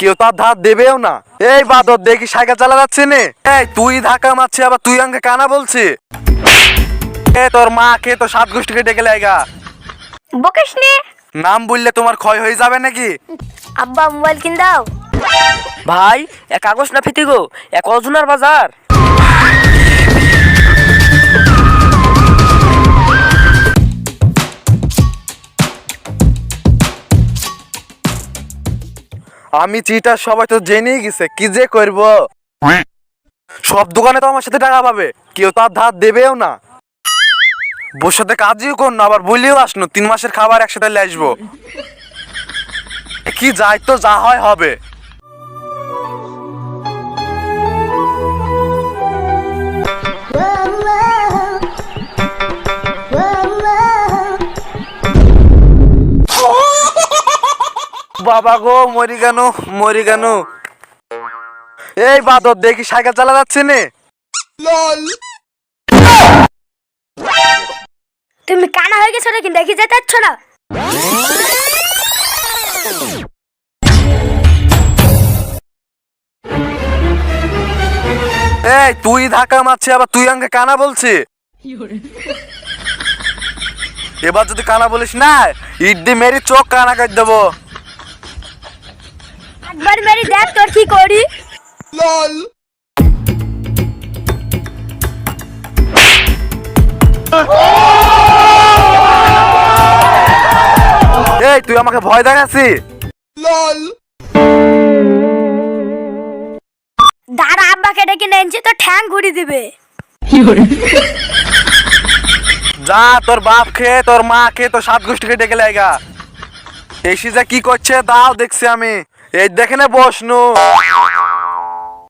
কেউ তার ধার দেবেও না। এই বাদর দেখি সাইকেল চালা যাচ্ছে নে। এই তুই ধাক্কা মারছি আবার তুই আমাকে কানা বলছি এ তোর মা কে তো সাত গোষ্ঠীকে ডেকে লাইগা বকিস নে নাম বললে তোমার ক্ষয় হয়ে যাবে নাকি? আব্বা মোবাইল কিন দাও। ভাই এক কাগজ না ফিতিগো এক অজুনার বাজার? আমি চিটা সবাই তো জেনেই গেছে, কি যে করব? সব দোকানে তো আমার সাথে টাকা পাবে, কেউ তার ধার দেবেও না। বসে সাথে কাজও কর না, আবার বলিও আসনো তিন মাসের খাবার একসাথে আসব। কি যাই তো যা হয় হবে। বাবা গো মরি কেন মরি কেন এই বাদর দেখি সাইকেল চালা যাচ্ছে নে। তুমি কানা হয়ে গেছো নাকি? দেখি যেতে পারছ না? এই তুই ধাক্কা মারছি আবার তুই আমাকে কানা বলছি এবার যদি কানা বলিস না ইট দিয়ে মেরি চোখ কানা করে দেবো। একবার মেরি দেখ তোর কি করি। লল। এই তুই আমাকে ভয় দেখাচ্ছি দাঁড়া আব্বাকে ডেকে নেনছি তো ঠ্যাং ঘুরি দিবে। যা তোর বাপ খেয়ে তোর মা খেয়ে তোর সাত গোষ্ঠীকে ডেকে লাইগা এই সিজা কি করছে দাও দেখছি আমি। এই দেখে না বসনু।